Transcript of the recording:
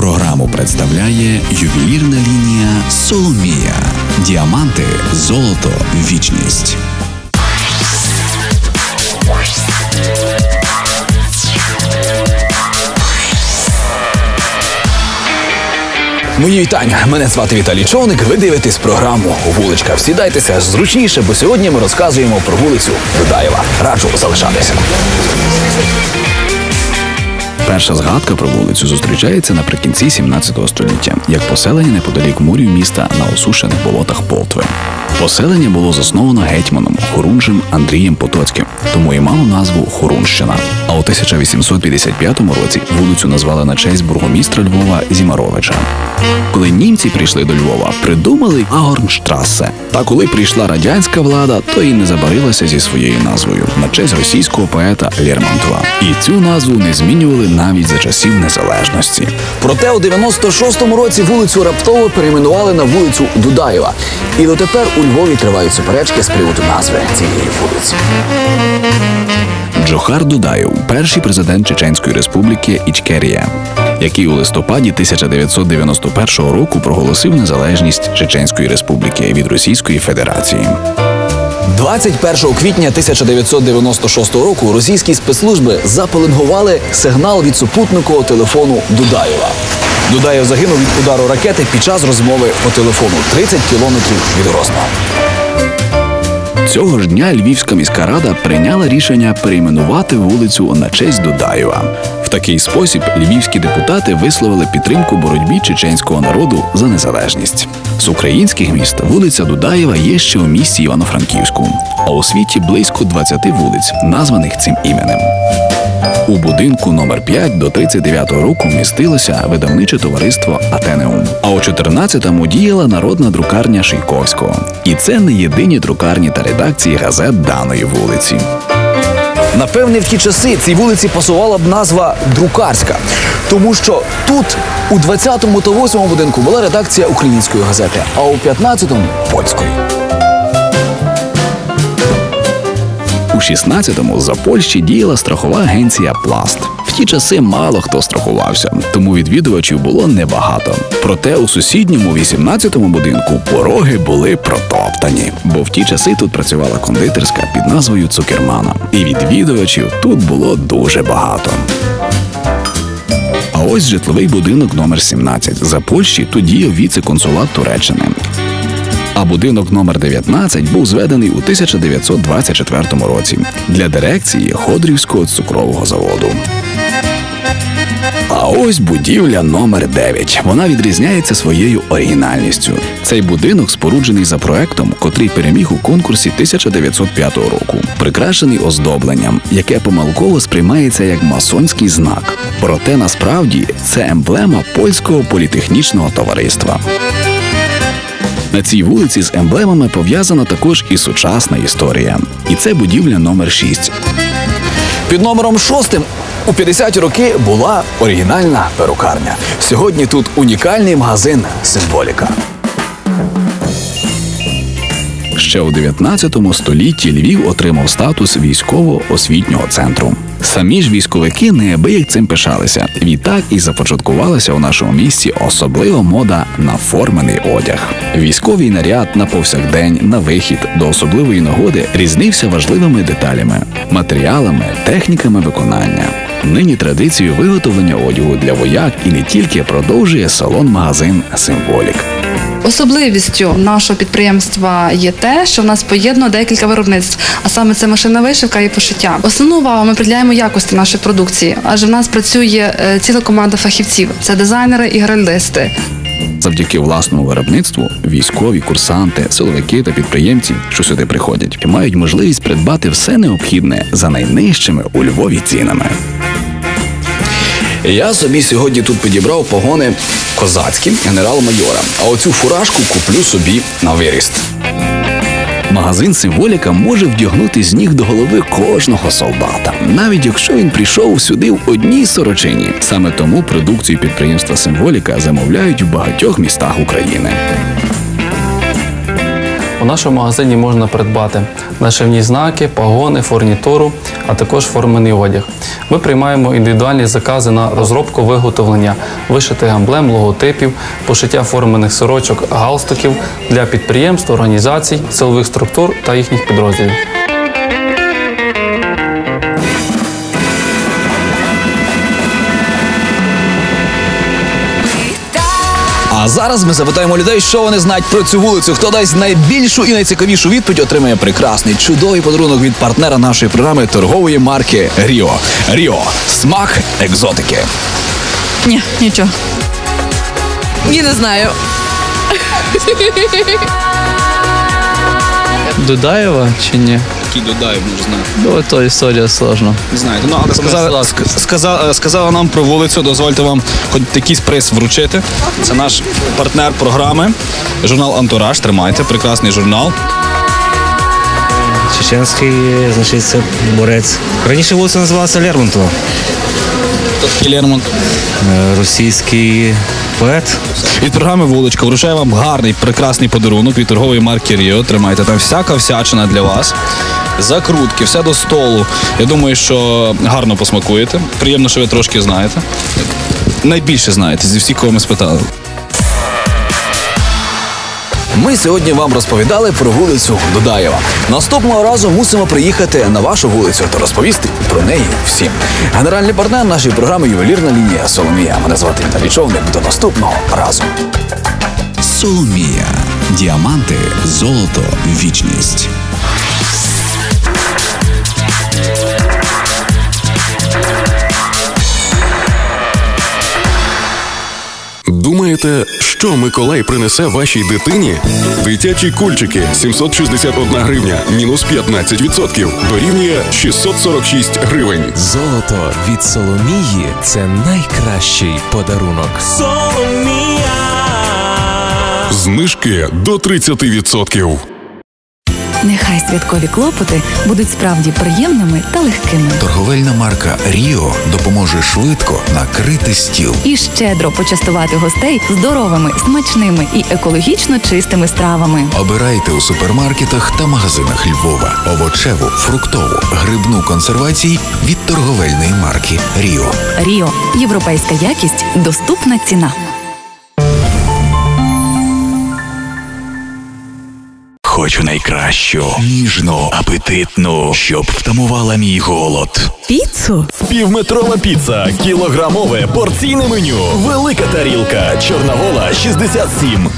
Програму представляє ювелірна лінія Соломія. Діаманти, золото, вічність. Мої вітання. Мене звати Віталій Човник. Ви дивитесь програму Вуличка. Всідайтеся зручніше, бо сьогодні ми розказуємо про вулицю Дудаєва. Раджу залишатися. Перша згадка про вулицю зустрічається наприкінці 17 століття, як поселення неподалік мурів міста на осушених болотах Полтви. Поселення було засновано гетьманом Хорунжем Андрієм Потоцьким, тому і мало назву Хорунщина. А у 1855 році вулицю назвали на честь бургомістра Львова Зімаровича. Коли німці прийшли до Львова, придумали Агорнштрасе. Та коли прийшла радянська влада, то і не забарилася зі своєю назвою на честь російського поета Лермонтова. І цю назву не змінювали навіть за часів незалежності. Проте у 96-му році вулицю раптово перейменували на вулицю Дудаєва. І дотепер у Львові тривають суперечки з приводу назви цієї вулиці. Джохар Дудаєв, перший президент Чеченської республіки Ічкерія, який у листопаді 1991 року проголосив незалежність Чеченської республіки від Російської Федерації. 21 квітня 1996 року російські спецслужби запеленгували сигнал від супутникового телефону Дудаєва. Дудаєв загинув від удару ракети під час розмови по телефону 30 кілометрів від Грозного. Цього ж дня Львівська міська рада прийняла рішення перейменувати вулицю на честь Дудаєва. В такий спосіб львівські депутати висловили підтримку боротьбі чеченського народу за незалежність. З українських міст вулиця Дудаєва є ще у місті Івано-Франківську, а у світі близько 20 вулиць, названих цим іменем. У будинку номер 5 до 39-го року містилося видавниче товариство Атенеум. А у 14-му діяла народна друкарня Шийковського. І це не єдині друкарні та редакції газет даної вулиці. Напевне, в ті часи цій вулиці пасувала б назва Друкарська, тому що тут у 20-му та 8-му будинку була редакція української газети, а у 15-му – польської. 16-му за Польщі діяла страхова агенція Пласт. В ті часи мало хто страхувався, тому відвідувачів було небагато. Проте у сусідньому 18-му будинку пороги були протоптані, бо в ті часи тут працювала кондитерська під назвою Цукермана. І відвідувачів тут було дуже багато. А ось житловий будинок номер 17 За Польщі тут діяв віце-консулат Туреччини. А будинок номер 19 був зведений у 1924 році для дирекції Ходрівського цукрового заводу. А ось будівля номер 9. Вона відрізняється своєю оригінальністю. Цей будинок споруджений за проектом, котрий переміг у конкурсі 1905 року, прикрашений оздобленням, яке помилково сприймається як масонський знак. Проте насправді це емблема польського політехнічного товариства. На цій вулиці з емблемами пов'язана також і сучасна історія. І це будівля номер 6. Під номером шостим у 50-ті роки була оригінальна перукарня. Сьогодні тут унікальний магазин Символіка. Ще у 19 столітті Львів отримав статус військово-освітнього центру. Самі ж військовики неабияк цим пишалися. Відтак і започаткувалася у нашому місті особлива мода на формений одяг. Військовий наряд на повсякдень, на вихід до особливої нагоди різнився важливими деталями, матеріалами, техніками виконання. Нині традицію виготовлення одягу для вояк і не тільки продовжує салон-магазин Символік. Особливістю нашого підприємства є те, що в нас поєднано декілька виробництв, а саме це машина вишивка і пошиття. Основну увагу ми приділяємо якості нашої продукції, адже в нас працює е, ціла команда фахівців: це дизайнери і гральдисти. Завдяки власному виробництву військові, курсанти, силовики та підприємці, що сюди приходять, мають можливість придбати все необхідне за найнижчими у Львові цінами. Я собі сьогодні тут підібрав погони козацькі генерал-майора, а оцю фуражку куплю собі на виріст. Магазин Символіка може вдягнути з ніг до голови кожного солдата, навіть якщо він прийшов сюди в одній сорочині. Саме тому продукцію підприємства Символіка замовляють в багатьох містах України. У нашому магазині можна придбати нашивні знаки, погони, фурнітуру, а також формений одяг. Ми приймаємо індивідуальні закази на розробку виготовлення вишитих емблем, логотипів, пошиття формених сорочок, галстуків для підприємств, організацій, силових структур та їхніх підрозділів. А зараз ми запитаємо людей, що вони знають про цю вулицю. Хто дасть найбільшу і найцікавішу відповідь, отримає прекрасний чудовий подарунок від партнера нашої програми торгової марки Ріо. Ріо смак екзотики. Ні, нічого. Ні, не знаю. Дудаєва чи ні? Який додають, може знати. Ну, то історія сложна. Не знаєте. Ну, але сказали, ск- сказа- сказала нам про вулицю, дозвольте вам хоч якийсь приз вручити. Це наш партнер програми, журнал Антураж. Тримайте, прекрасний журнал. Чеченський, значить, це борець. Раніше вулиця називалася Лермонтова. Такий Лермонт. Е, Російський поет. Від програми Вуличка вручаю вам гарний, прекрасний подарунок від торгової марки Ріо. Тримайте там всяка всячина для вас. Закрутки, все до столу. Я думаю, що гарно посмакуєте. Приємно, що ви трошки знаєте. Найбільше знаєте зі всіх, кого ми спитали. Ми сьогодні вам розповідали про вулицю Дудаєва. Наступного разу мусимо приїхати на вашу вулицю та розповісти про неї всім. Генеральний партнер нашої програми Ювелірна лінія Соломія. Мене звати Віталій Човник. До наступного разу. Соломія. Діаманти, золото, вічність. Думаєте, що Миколай принесе вашій дитині? Дитячі кульчики 761 гривня, мінус 15%, дорівнює 646 гривень. Золото від Соломії це найкращий подарунок. Соломія! Знижки до 30%. Нехай святкові клопоти будуть справді приємними та легкими. Торговельна марка Ріо допоможе швидко накрити стіл. І щедро почастувати гостей здоровими, смачними і екологічно чистими стравами. Обирайте у супермаркетах та магазинах Львова овочеву, фруктову, грибну консервації від торговельної марки Ріо. Ріо європейська якість, доступна ціна. Хочу найкращу, ніжну, апетитну, щоб втамувала мій голод. Піцу Півметрова піца, кілограмове порційне меню, велика тарілка, чорновола 67.